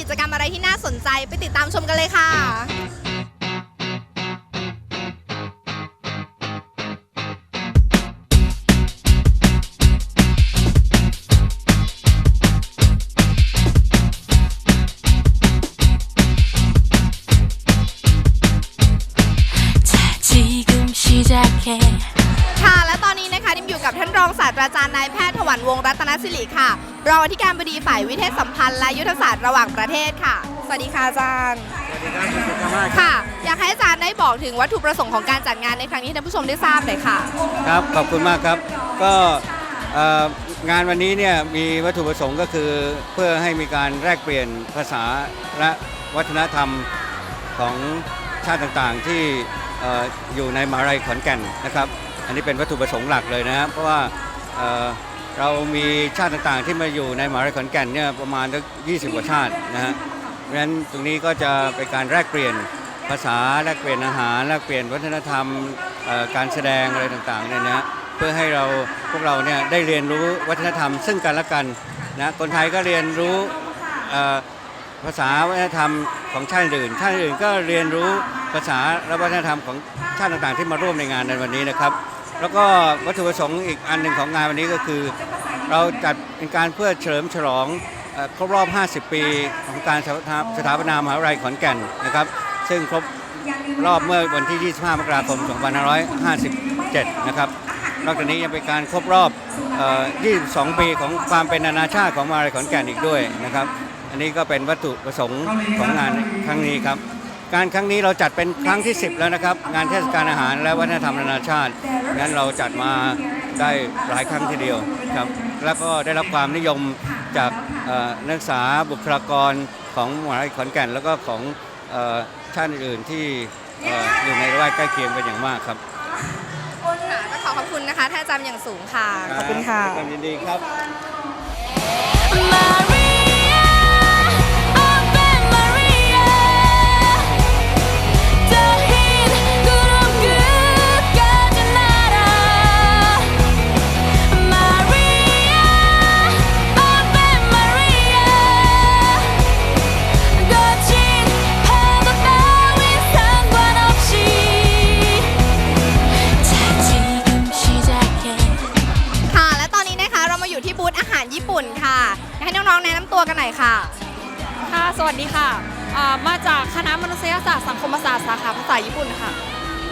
กิจกรรมอะไรที่น่าสนใจไปติดตามชมกันเลยค่ะ 자, 지금 시작해. อยู่กับท่านรองศาสตราจารย์นายแพทย์ถวันวงศ์รัตนสิริค่ะ รองอธิการบดีฝ่ายวิเทศสัมพันธ์และยุทธศาสตร์ระหว่างประเทศค่ะ สวัสดีค่ะอาจารย์ สวัสดีครับคุณสุภาพครับค่ะ อยากให้อาจารย์ได้บอกถึงวัตถุประสงค์ของการจัดงานในครั้งนี้ให้ท่านผู้ชมได้ทราบหน่อยค่ะ ครับขอบคุณมากครับ ก็เอ่องานวันนี้เนี่ยมีวัตถุประสงค์ก็คือเพื่อให้มีการแลกเปลี่ยนภาษาและวัฒนธรรมของชาติต่างๆที่เอ่ออยู่ในมหาลัยขอนแก่นนะครับ อันนี้เป็นวัตถุประสงค์หลักเลยนะครับเพราะว่าเเรามีชาติต่างๆ ที่มาอยู่ในมหาลัยขอนแก่นเนี่ยประมาณ20กว่าชาตินะฮะเพราะฉะนั้นตรงนี้ก็จะเป็นการแลกเปลี่ยนภาษาแลกเปลี่ยนอาหารแลกเปลี่ยนวัฒนธรรมการแสดงอะไรต่างๆเนี่ยนะเพื่อให้เราพวกเราเนี่ยได้เรียนรู้วัฒนธรรม ซึ่งกันและกันนะคนไทยก็เรียนรู้ภาษาวัฒนธรรมของชาติอื่น ชาติอื่นก็เรียนรู้ภาษาและวัฒนธรรมของชาติต่างๆ ที่มาร่วมในงานในวันนี้นะครับ แล้วก็วัตถุประสงค์อีกอันหนึ่งของงานวันนี้ก็คือ เราจัดเป็นการเพื่อเฉลิมฉลองครบรอบ 50 ปีของการสถาสถาปนามหาวิทยาลัยขอนแก่นนะครับ ซึ่งครบรอบเมื่อวันที่ 25 มกราคม 2557 นะครับ นอกจากนี้ยังเป็นการครบรอบออ22 ปีของความเป็นนานาชาติของมหาวิทยาลัยขอนแก่นอีกด้วยนะครับ อันนี้ก็เป็นวัตถุประสงค์ของงานครั้งนี้ครับ การครั้งนี้เราจัดเป็นครั้งที่ 10 แล้วนะครับ งานเทศกาลอาหารและวัฒนธรรมนานาชาติ งั้นเราจัดมาได้หลายครั้งทีเดียวครับ แล้วก็ได้รับความนิยมจากเอ่อนักศึกษาบุคลากรของมหาวิทยาลัยขอนแก่น แล้วก็ของเอ่อชาติอื่นๆที่เอ่ออยู่ในระแวกใกล้เคียงเป็นอย่างมากครับค่ะก็ขอขอบคุณนะคะท่านอาจารย์อย่างสูงค่ะ ขอบคุณค่ะด้วยความยินดีครับ วัสดีค่ะอ่ามาจากคณะมนุษยศาสตร์สังคมศาสตร์สาขาภาษาญี่ปุ่นค่ะ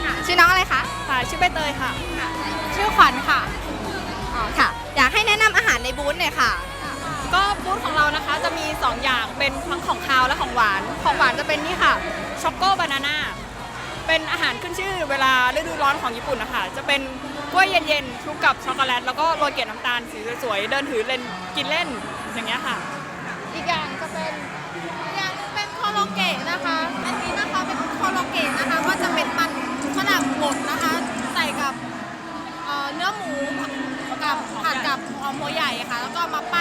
ค่ะชื่อน้องอะไรคะค่ะชื่อใบเตยค่ะชื่อขวัญค่ะ อ๋อค่ะ อยากให้แนะนำอาหารในบูธหน่อยค่ะ ก็บูธของเรานะคะจะมี 2 อย่างเป็นทั้งของคาวและของหวาน ของหวานจะเป็นนี่ค่ะช็อกโกบานาน่าเป็นอาหารขึ้นชื่อเวลาฤดูร้อนของญี่ปุ่นนะคะจะเป็นกล้วยเย็นๆคลุกกับช็อกโกแลตแล้วก็โรยเกล็ดน้ำตาลสีสวยๆเดินถือเล่นกินเล่นอย่างเงี้ยค่ะ อีกอย่างจะเป็นอีกอย่างเป็นโคโลเกะ นะคะ อันนี้นะคะเป็นโคโลเกตนะคะ ก็จะเป็นมันฝรั่งบดนะคะ ใส่กับเอ่อเนื้อหมูกับผัดกับหอมหัวใหญ่ค่ะ แล้วก็มาปั้น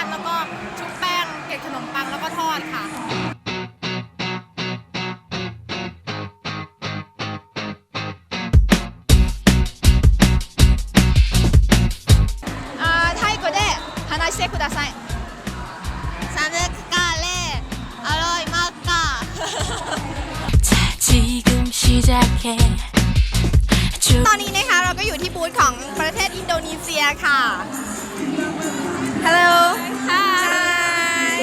ตอนนี้นะคะเราก็อยู่ที่บูธของประเทศอินโดนีเซียค่ะ Hello Hi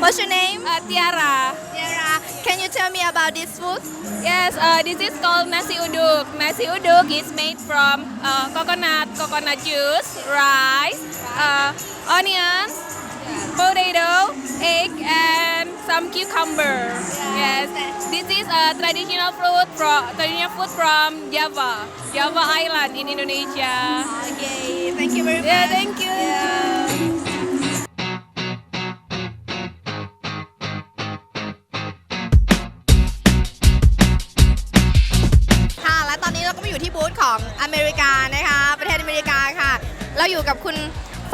What's your name Uh, Tiara Tiara Can you tell me about this food Yes, uh, this is called nasi uduk. Nasi uduk is made from uh, coconut, coconut juice, rice, uh, onions, potato, egg, and some cucumber. Yes, this is a traditional fruit from traditional food from Java, Java Island in Indonesia. Okay Thank you very much Yeah, thank you. Yeah. ค่ะ และตอนนี้เราก็มาอยู่ที่บูธของอเมริกานะคะ ประเทศอเมริกาค่ะ เราอยู่กับคุณ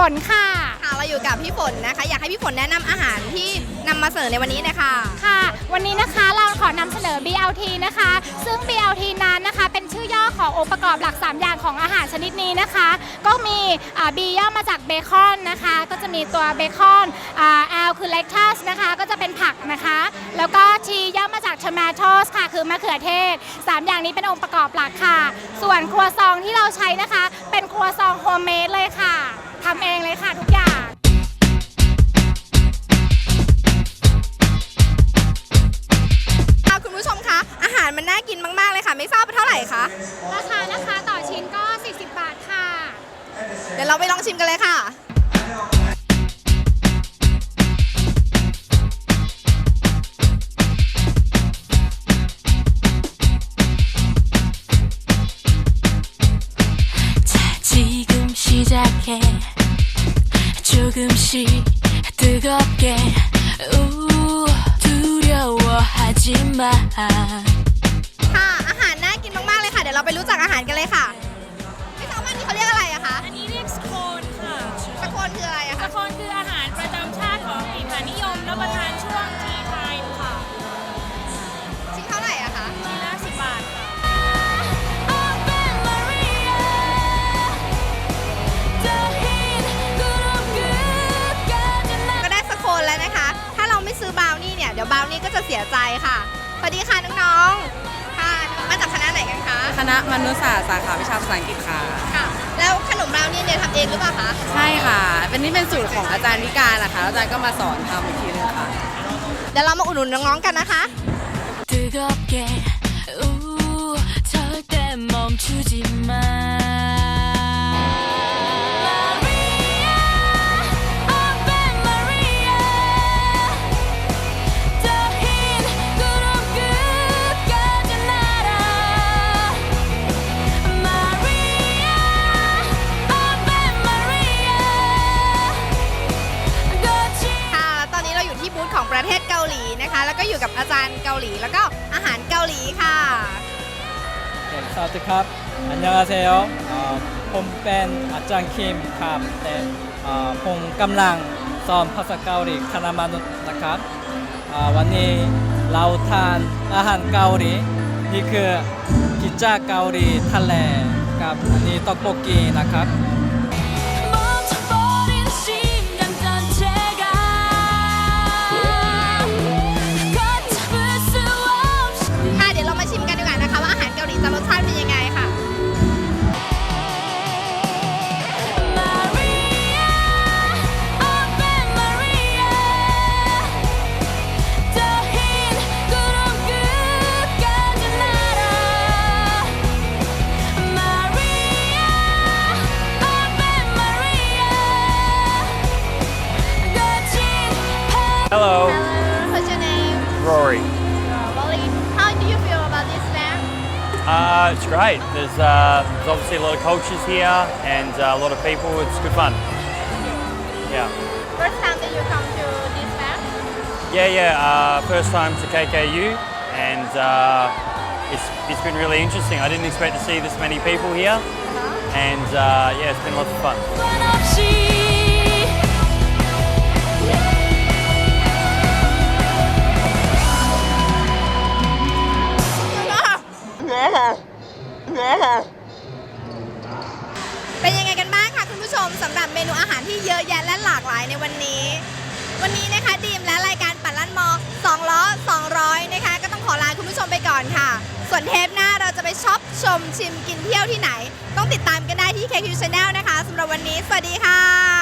ฝนค่ะ ค่ะเราอยู่กับพี่ฝนนะคะ อยากให้พี่ฝนแนะนำอาหารที่นำมาเสนอในวันนี้นะคะ ค่ะ วันนี้นะคะเราขอนำเสนอ BLT นะคะ ซึ่ง BLT นั้นนะคะ เป็นชื่อย่อขององค์ประกอบหลัก 3 อย่างของอาหารชนิดนี้นะคะ ก็มีอ่า B ย่อมาจากเบคอนนะคะ ก็จะมีตัวเบคอนอ่า L คือ lactose นะคะ ก็จะเป็นผักนะคะ แล้วก็ T ย่อมาจาก tomatoes ค่ะ คือมะเขือเทศ 3 อย่างนี้เป็นองค์ประกอบหลักค่ะ ส่วนครัวซองที่เราใช้นะคะ เป็นครัวซองโฮมเมดเลยค่ะทำเองเลยค่ะทุกอย่าง ค่ะคุณผู้ชมคะ อาหารมันน่ากินมาก ๆ เลยค่ะ ไม่ทราบว่าเท่าไหร่คะ ราคานะคะต่อชิ้นก็ 40 บาทค่ะ เดี๋ยวเราไปลองชิมกันเลยค่ะ 자 지금 시작해 조금씩 뜨겁게 우 두려워하지 마 ค่ะ อาหารน่ากินมาก ๆ เลยค่ะ เดี๋ยวเราไปรู้จักอาหารกันเลยค่ะ ไม่ทราบว่านี่เขาเรียกอะไรอะคะ อันนี้เรียกสโคนค่ะ ตะโคนคืออะไรอะ ส คะ โคนคืออาหาร ร ใจค่ะ สวัสดีค่ะน้องๆ ค่ะ มาจากคณะไหนกันคะ คณะมนุษยศาสตร์สาขาวิชาภาษาอังกฤษค่ะ ค่ะ แล้วขนมบราวนี่เนี่ยทำเองหรือเปล่าคะ ใช่ค่ะ เป็นนี่เป็นสูตรของอาจารย์พิการนะคะอาจารย์ก็มาสอนทำอีกทีนึงค่ะ เดี๋ยวเรามาอุดหนุนน้องๆกันนะคะ 뜨겁게 우 절대 멈추지 แล้วก็อยู่กับอาจารย์เกาหลี แล้วก็อาหารเกาหลีค่ะ เด็กสวัสดีครับ อันยองอาเซลผมเป็นอาจารย์คิมครับแต่ผมกำลังสอนภาษาเกาหลีคณะมนุษย์นะครับวันนี้เราทานอาหารเกาหลี นี่คือกิจจาเกาหลีทะเลกับอันนี้ตอกโบกีนะครับ It's great. There's, uh, there's obviously a lot of cultures here and uh, a lot of people. It's good fun. Yeah. First time that you come to this land? Yeah, yeah. Uh, first time to KKU and uh, it's, it's been really interesting. I didn't expect to see this many people here and uh, yeah, it's been lots of fun. หลายในวันนี้ วันนี้นะคะดีมและรายการปั่นลั่นมอ2ล้อ200 นะคะ ก็ต้องขอลาคุณผู้ชมไปก่อนค่ะ ส่วนเทปหน้าเราจะไปช็อปชมชิมกินเที่ยวที่ไหน ต้องติดตามกันได้ที่ KQ Channel นะคะสำหรับวันนี้ สวัสดีค่ะ